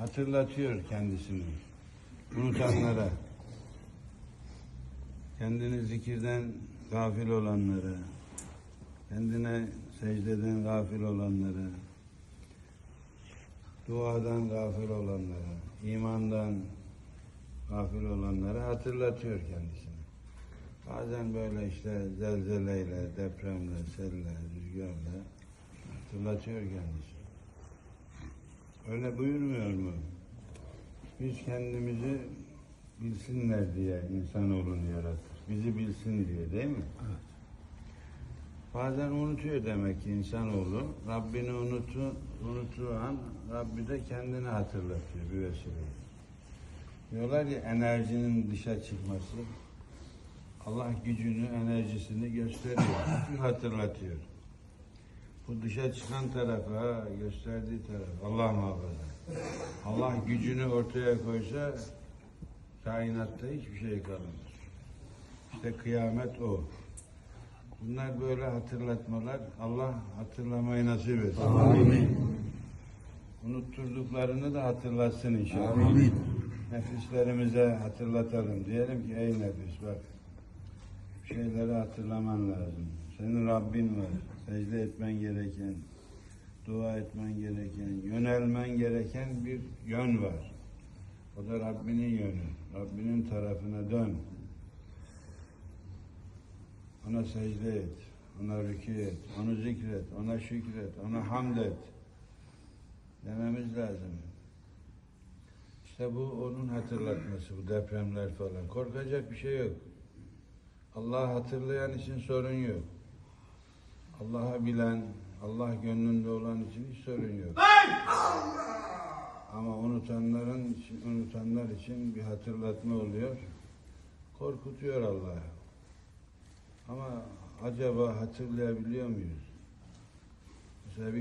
hatırlatıyor kendisini. Unutanlara, kendini zikirden gafil olanlara, kendine secdeden gafil olanlara, duadan gafil olanlara, imandan gafil olanlara hatırlatıyor kendisini. Bazen böyle işte zelzeleyle, depremle, selle, rüzgarla hatırlatıyor kendisini. Öyle buyurmuyor mu? Biz kendimizi bilsinler diye insanoğlunu yaratır. Bizi bilsin diye değil mi? Bazen unutuyor demek ki insanoğlu. Rabbini unutu, unuttuğu an Rabbi de kendini hatırlatıyor bir vesileyle. Diyorlar ya enerjinin dışa çıkması Allah gücünü, enerjisini gösteriyor, hatırlatıyor. Bu dışa çıkan tarafa, gösterdiği taraf, Allah muhafaza. Allah gücünü ortaya koysa kainatta hiçbir şey kalmaz. İşte kıyamet o. Bunlar böyle hatırlatmalar. Allah hatırlamayı nasip etsin. Amin. Unutturduklarını da hatırlatsın inşallah. Amin. Nefislerimize hatırlatalım. Diyelim ki ey nefis bak şeyleri hatırlaman lazım. Senin Rabbin var. Secde etmen gereken, dua etmen gereken, yönelmen gereken bir yön var. O da Rabbinin yönü. Rabbinin tarafına dön. Ona secde et. Ona rükû et. Onu zikret. Ona şükret. Ona hamd et. Dememiz lazım. İşte bu onun hatırlatması, bu depremler falan. Korkacak bir şey yok. Allah hatırlayan için sorun yok. Allah'ı bilen, Allah gönlünde olan için hiç sorun yok. Ama unutanların için, unutanlar için bir hatırlatma oluyor. Korkutuyor Allah. Ama acaba hatırlayabiliyor muyuz? Mesela bir